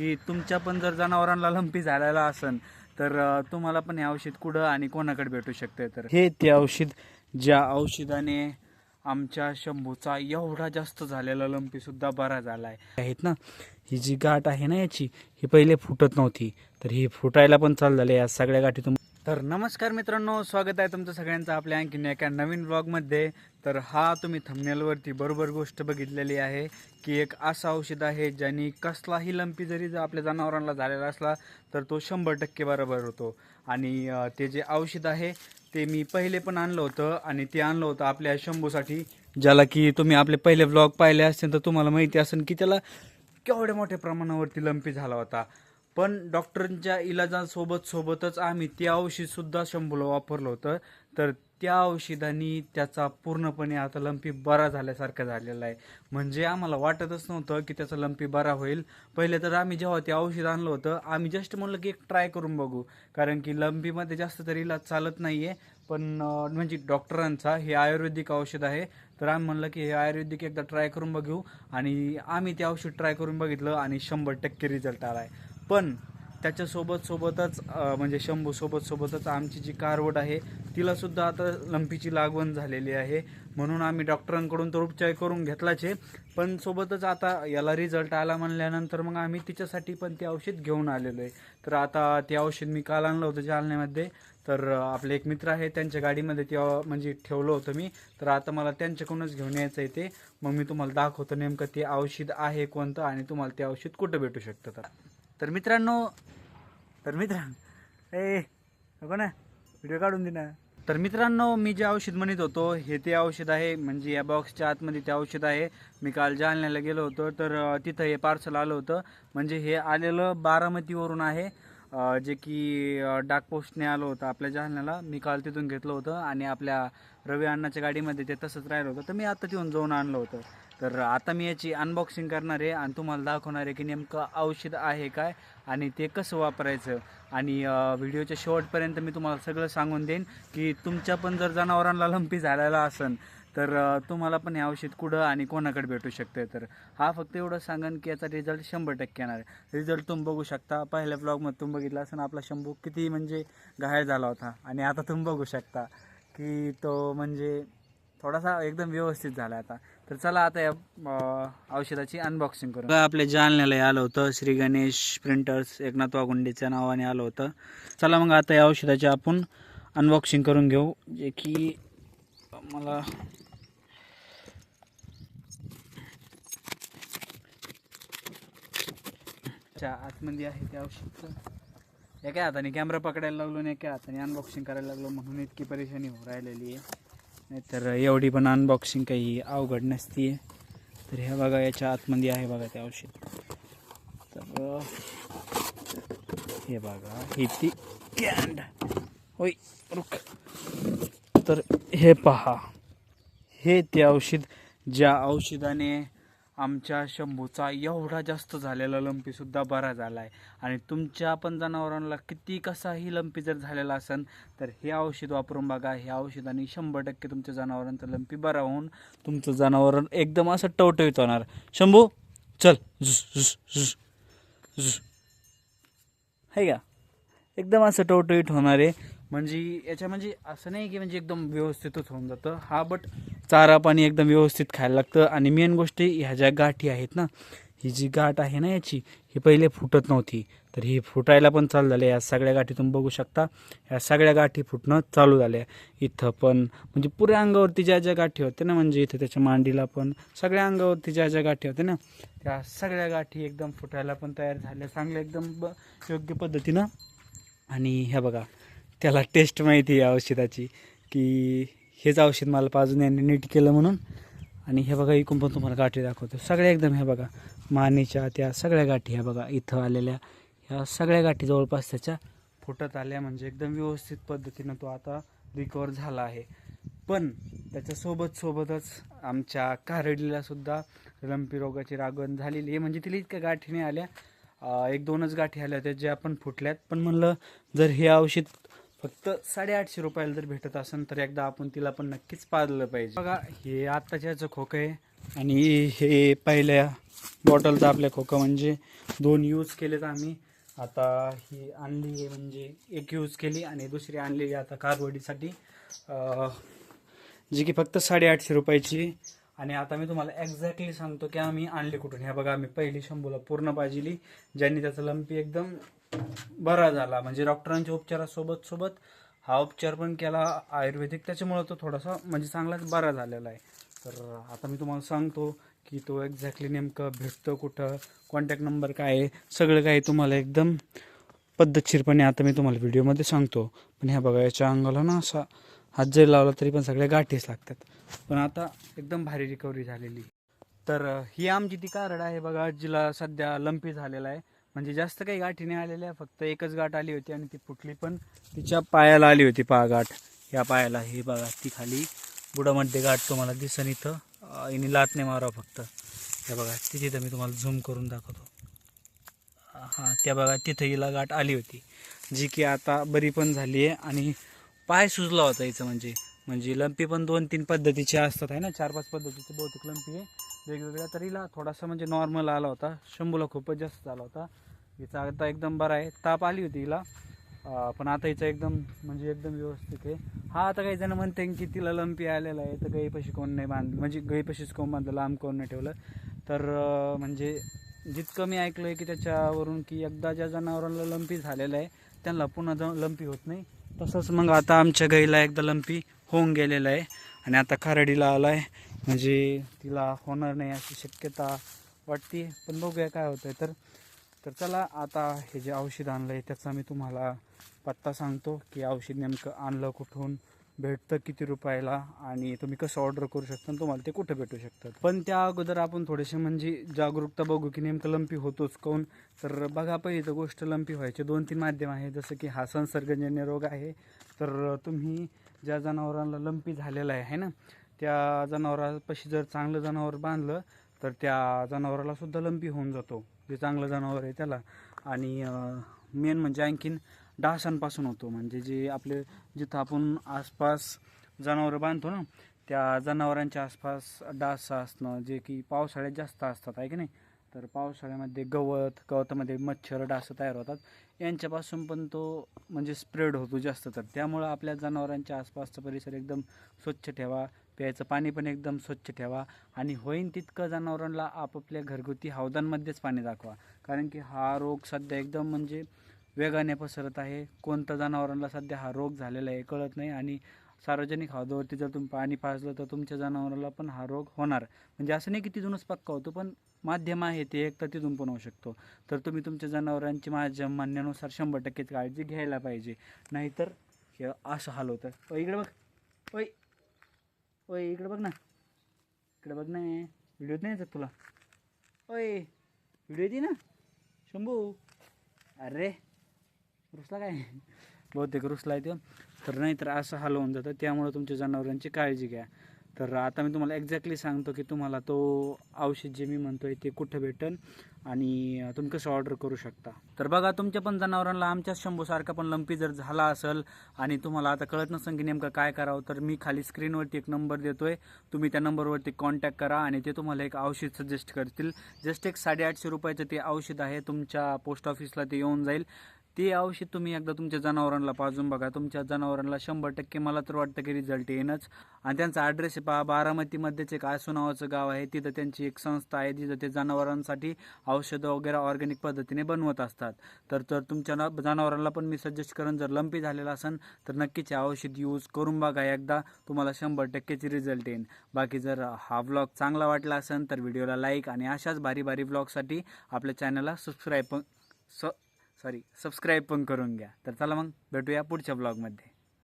की तुमच्या पण जर जनावरांना लंपी झालेला असन तर तुम्हाला पण हे औषध कुठं आणि कोणाकडे भेटू शकते तर? हे ते औषध ज्या औषधाने आमच्या शंभूचा एवढा जास्त झालेला लंपी सुद्धा बरा झाला आहे आहेत ना ही जी गाठ आहे ना याची ही पहिले फुटत नव्हती तर ही फुटायला पण चाल झाली या सगळ्या गाठी तर नमस्कार मित्रांनो स्वागत आहे तुमचं सगळ्यांचं आपल्या आणखीन एका नवीन ब्लॉगमध्ये तर हा तुम्ही थंबनेलवरती बरोबर गोष्ट बघितलेली आहे की एक असं औषध आहे ज्याने कसलाही लंपी जरी जर आपल्या जनावरांना झालेला असला तर तो शंभर टक्के बरोबर होतो. आणि ते जे औषध आहे ते मी पहिले पण आणलं होतं आणि ते आणलं होतं आपल्या शंभूसाठी ज्याला की तुम्ही आपले पहिले ब्लॉग पाहिले असतील तर तुम्हाला माहिती असेल की त्याला केवढ्या मोठ्या प्रमाणावरती लंपी झाला होता. पण डॉक्टरांच्या इलाजांसोबत सोबतच आम्ही ते औषधसुद्धा शंभूला वापरलं होतं. तर त्या औषधांनी त्याचा पूर्णपणे आता लंपी बरा झाल्यासारखा झालेला आहे. म्हणजे आम्हाला वाटतच नव्हतं की त्याचा लंपी बरा होईल. पहिले तर आम्ही जेव्हा ते औषध आणलं होतं आम्ही जस्ट म्हणलं की एक ट्राय करून बघू. कारण की लंपीमध्ये जास्त तरी इलाज चालत नाही आहे पण म्हणजे डॉक्टरांचा हे आयुर्वेदिक औषध आहे. तर आम्ही म्हणलं की हे आयुर्वेदिक एकदा ट्राय करून बघू. आणि आम्ही ते औषध ट्राय करून बघितलं आणि शंभर टक्के रिझल्ट आला आहे पण त्याच्यासोबत सोबतच म्हणजे शंभू सोबत सोबतच आमची जी कारवड आहे तिलासुद्धा आता लंपीची लागवण झालेली आहे. म्हणून आम्ही डॉक्टरांकडून तर उपचार करून घेतलाच आहे. पण सोबतच आता याला रिझल्ट आला म्हणल्यानंतर मग आम्ही तिच्यासाठी पण ते औषध घेऊन आलेलो आहे. तर आता ते औषध मी काल आणलं होतं जालन्यामध्ये. तर आपले एक मित्र आहे त्यांच्या गाडीमध्ये ते म्हणजे ठेवलं होतं मी. तर आता मला त्यांच्याकडूनच घेऊन यायचं आहे ते. मग मी तुम्हाला दाखवतो नेमकं ते औषध आहे कोणतं आणि तुम्हाला ते औषध कुठं भेटू शकतं तर. तर मित्रांनो तर मित्रांनो ए नको ना व्हिडिओ काढून दे ना. तर मित्रांनो मी जे औषध म्हणत होतो हे ते औषध आहे. म्हणजे या बॉक्सच्या आतमध्ये ते औषध आहे. मी काल जालन्याला गेलो होतो तर तिथं हे पार्सल आलं होतं. म्हणजे हे आलेलं बारामतीवरून आहे. जे की डाकपोस्टने डाक पोस्टने आलं होतं आपल्या जालन्याला. मी काल तिथून घेतलं होतं आणि आपल्या रवी अण्णाच्या गाडीमध्ये ते तसंच राहिलं होतं. तर मी आता तिथून जाऊन आणलं होतं. तर आता मी याची अनबॉक्सिंग करणार आहे आणि तुम्हाला दाखवणार आहे की नेमकं औषध आहे काय आणि ते कसं वापरायचं. आणि व्हिडिओच्या शेवटपर्यंत मी तुम्हाला सगळं सांगून देईन की तुमच्या पण जर जनावरांना लंपी झालेला असेल तर तुम्हाला पण हे औषध कुठं आणि कोणाकडे भेटू शकते तर हा फक्त एवढं सांगन की याचा रिझल्ट शंभर टक्के येणार आहे. रिझल्ट तुम्ही बघू शकता. पहिल्या ब्लॉगमध्ये तुम्ही बघितला असं आपला शंभू किती म्हणजे घायल झाला होता. आणि आता तुम्ही बघू शकता की तो म्हणजे थोडासा एकदम व्यवस्थित झाला आता. तर चला आता या औषधाची अनबॉक्सिंग करू. आपल्या जालन्याला आलं होतं. श्री गणेश प्रिंटर्स एकनाथ वागुंडेच्या नावाने आलं होतं. चला मग आता या औषधाची आपण अनबॉक्सिंग करून घेऊ. जे की मला च्या आतमध्ये आहे ते औषध. एका हाताने कॅमेरा पकडायला लागलो आणि एका हाताने अनबॉक्सिंग करायला लागलो म्हणून इतकी परेशानी होऊ राहिलेली आहे. नाहीतर एवढी पण अनबॉक्सिंग काही अवघड नसती तर हे बघा याच्या आतमध्ये आहे बघा ते औषध. तर हे बघा ही ती कॅन्ड होय रुख. तर हे पहा. हे ते औषध ज्या औषधाने आमच्या शंभूचा एवढा जास्त झालेला लंपीसुद्धा बरा झाला आहे आणि तुमच्या पण जनावरांना किती कसाही लंपी जर झालेला असेल तर हे औषध वापरून बघा. हे औषधाने शंभर टक्के तुमच्या जनावरांचं लंपी बरा होऊन तुमचं जनावर एकदम असं टवटवीत होणार. शंभू चल. झुस झुस झुस झुस. आहे का? एकदम असं टवटवीत होणार आहे म्हणजे याच्या म्हणजे असं नाही की म्हणजे एकदम व्यवस्थितच होऊन जातं. हा बट चारा पाणी एकदम व्यवस्थित खायला लागतं. आणि मेन गोष्ट ह्या ज्या गाठी आहेत ना ही जी गाठ आहे ना याची ही पहिले फुटत नव्हती. तर ही फुटायला पण चालू झाले. या सगळ्या गाठी तुम्ही बघू शकता. ह्या सगळ्या गाठी फुटणं चालू झाल्या. इथं पण म्हणजे पुऱ्या अंगावरती ज्या ज्या गाठी होत्या ना म्हणजे इथं त्याच्या मांडीला पण सगळ्या अंगावरती ज्या ज्या गाठी होत्या ना त्या सगळ्या गाठी एकदम फुटायला पण तयार झाल्या. चांगल्या एकदम ब योग्य पद्धतीनं. आणि ह्या बघा त्याला टेस्ट माहिती आहे औषधाची की हेच औषध मला पाजून यांनी नीट केलं म्हणून. आणि हे बघा इकून पण तुम्हाला गाठी दाखवतो. सगळ्या एकदम हे बघा मानेच्या त्या सगळ्या गाठी ह्या बघा इथं आलेल्या. ह्या सगळ्या गाठी जवळपास त्याच्या फुटत आल्या म्हणजे एकदम व्यवस्थित पद्धतीनं तो आता रिकवर झाला आहे. पण त्याच्यासोबत सोबतच आमच्या कारडीला सुद्धा लंपी रोगाची रागवण झालेली आहे. म्हणजे तिला इतक्या गाठीने आल्या. एक दोनच गाठी आल्या त्या ज्या पण फुटल्यात. पण म्हणलं जर हे औषध फक्त साडेआठशे रुपयाला जर भेटत असेल तर एकदा आपण तिला पण नक्कीच पाजलं पाहिजे. बघा हे आत्ताच्या याचं खोकं आहे आणि हे पहिल्या बॉटलचं आपल्या खोकं म्हणजे दोन यूज केलेत आम्ही. आता ही आणली आहे म्हणजे एक यूज केली आणि दुसरी आणलेली आता कारवडीसाठी. जी की फक्त साडेआठशे रुपयाची आणि आता मी तुम्हाला एक्झॅक्टली सांगतो की आम्ही आणली कुठून. ह्या बघा आम्ही पहिली शंभूला पूर्ण पाजिली ज्यांनी त्याचं लंपी एकदम बरा झाला. म्हणजे डॉक्टरांच्या उपचारासोबत सोबत हा उपचार पण केला. आयुर्वेदिक त्याच्यामुळं तो थोडासा म्हणजे चांगलाच बरा झालेला आहे. तर आता मी तुम्हाला सांगतो की तो एक्झॅक्टली नेमकं भेटतो कुठं कॉन्टॅक्ट नंबर काय आहे सगळं काही तुम्हाला एकदम पद्धतशीरपणे आता मी तुम्हाला व्हिडिओमध्ये सांगतो. पण ह्या बघा याच्या अंगाला ना असा हात जरी लावला तरी पण सगळ्या गाठीच लागतात. पण आता एकदम भारी रिकव्हरी झालेली. तर ही आमची ती कारड आहे बघा जिला सध्या लंपी झालेला आहे. म्हणजे जास्त काही गाठी नाही आलेल्या फक्त एकच गाठ आली होती आणि ती फुटली पण तिच्या पायाला आली होती पहा गाठ. या पायाला हे बघा ती खाली बुडामध्ये गाठ तुम्हाला दिसन इथं. हिने लात नाही मारावं फक्त. हे बघा तिथे तिथं मी तुम्हाला झूम करून दाखवतो. हां त्या बघा तिथं हिला गाठ आली होती. जी की आता बरी पण झाली आहे आणि पाय सुजला होता हिचं म्हणजे. म्हणजे लंपी पण दोन तीन पद्धतीचे असतात आहे ना? चार पाच पद्धतीचे बहुतेक लंपी आहे. वेगवेगळ्या तरीला. थोडासा म्हणजे नॉर्मल आला होता. शंभूला खूपच जास्त झाला होता. हिचा आता एकदम बरा आहे. ताप आली होती हिला. पण आता हिचं एकदम म्हणजे एकदम व्यवस्थित आहे. हा आता काही जण म्हणते की तिला लंपी आलेला आहे तर गाईपाशी कोण नाही बांध म्हणजे गईपाशीच कोण बांधलं लांब कोण नाही ठेवलं. तर म्हणजे जितकं मी ऐकलं आहे की त्याच्यावरून की एकदा ज्या जनावरांना लंपी झालेलं आहे त्यांना पुन्हा ज लंपी होत नाही. तसंच मग आता आमच्या गाईला एकदा लंपी होऊन गेलेलं आहे. आणि आता खारडीला आला आहे म्हणजे तिला होणार नाही अशी शक्यता वाटते पण बघूया काय होतं आहे तर तर चला आता हे जे औषध आणलं आहे त्याचा मी तुम्हाला पत्ता सांगतो की औषध नेमकं आणलं कुठून भेटतं किती रुपयाला आणि तुम्ही कसं ऑर्डर करू शकता आणि तुम्हाला ते कुठं भेटू शकतात. पण त्या अगोदर आपण थोडेसे म्हणजे जागरूकता बघू की नेमकं लंपी होतोच काऊन? तर बघा पहिली तर गोष्ट लंपी व्हायचे दोन तीन माध्यम आहे जसं की हा संसर्गजन्य रोग आहे. तर तुम्ही ज्या जनावरांना लंपी झालेला आहे है ना? त्या जनावरापाशी जर चांगलं जनावर बांधलं तर त्या जनावराला सुद्धा लंपी होऊन जातो. जे चांगलं जनावर आहे त्याला. आणि मेन म्हणजे आणखीन डासांपासून होतो. म्हणजे जे आपले जिथं आपण आसपास जनावरं बांधतो ना त्या जनावरांच्या आसपास डास असणं जे की पावसाळ्यात जास्त असतात आहे की नाही? तर पावसाळ्यामध्ये गवत गवतामध्ये मच्छर डासं तयार होतात. यांच्यापासून पण तो म्हणजे स्प्रेड होतो जास्त. तर त्यामुळं आपल्या जनावरांच्या आसपासचा परिसर एकदम स्वच्छ ठेवा. प्यायचं पाणी पण एकदम स्वच्छ ठेवा. आणि होईन तितकं जनावरांना आपापल्या घरगुती हौदांमध्येच पाणी दाखवा. कारण की हा रोग सध्या एकदम म्हणजे वेगाने पसरत आहे. कोणत्या जनावरांना सध्या हा रोग झालेला आहे कळत नाही. आणि सार्वजनिक हौदावरती जर तुम्ही पाणी पाजलं तर तुमच्या जनावराला पण हा रोग होणार. म्हणजे असं नाही की तिथूनच पक्का होतो पण माध्यम आहे ते एक तर तिथून पण होऊ शकतो. तर तुम्ही तुमच्या जनावरांची माझ्या म्हणण्यानुसार शंभर टक्केच काळजी घ्यायला पाहिजे. नाहीतर हे असं हाल होतं. ओ इकडे बघ. ओय. ओय इकडे बघ ना. इकडे बघ ना. व्हिडिओ नाही येतात तुला. ओय. व्हिडिओ येते ना. शंभू. अरे. रुसला काय? बहुतेक रुसला आहे तर नाहीतर असं हाल होऊन जातं. त्यामुळं तुमच्या जनावरांची काळजी घ्या. तर आता मी तुम्हाला एक्झॅक्टली सांगतो की तुम्हाला तो औषध जे मी म्हणतो आहे ते कुठं भेटेल आणि तुम्ही कसं ऑर्डर करू शकता. तर बघा तुमच्या पण जनावरांना आमच्याच शंभूसारखा पण लंपी जर झाला असेल आणि तुम्हाला आता कळत नसेल की नेमकं काय करावं तर मी खाली स्क्रीनवरती एक नंबर देतोय. तुम्ही त्या नंबरवरती कॉन्टॅक्ट करा आणि ते तुम्हाला एक औषध सजेस्ट करतील. जस्ट एक साडेआठशे रुपयाचं ते औषध आहे. तुमच्या पोस्ट ऑफिसला ते येऊन जाईल. ते औषध तुम्ही एकदा तुमच्या जनावरांना पाजून बघा. तुमच्या जनावरांना शंभर टक्के मला तर वाटतं की रिझल्ट येईनच. आणि त्यांचा ॲड्रेस पहा बारामतीमध्येच एक आसू नावाचं गाव आहे. तिथं त्यांची एक संस्था आहे जिथं ते जनावरांसाठी औषधं वगैरे ऑर्गॅनिक पद्धतीने बनवत असतात. तर तर तुमच्या जनावरांना पण मी सजेस्ट करेन जर लंपी झालेला असेल तर नक्कीच औषध यूज करून बघा. एकदा तुम्हाला शंभर टक्केची रिझल्ट येईल बाकी जर हा व्लॉग चांगला वाटला असेल तर व्हिडिओला लाईक आणि अशाच भारी भारी व्लॉगसाठी आपल्या चॅनलला सबस्क्राईब पण स सॉरी सबस्क्राईब पण करून घ्या. तर चला मग भेटूया पुढच्या ब्लॉगमध्ये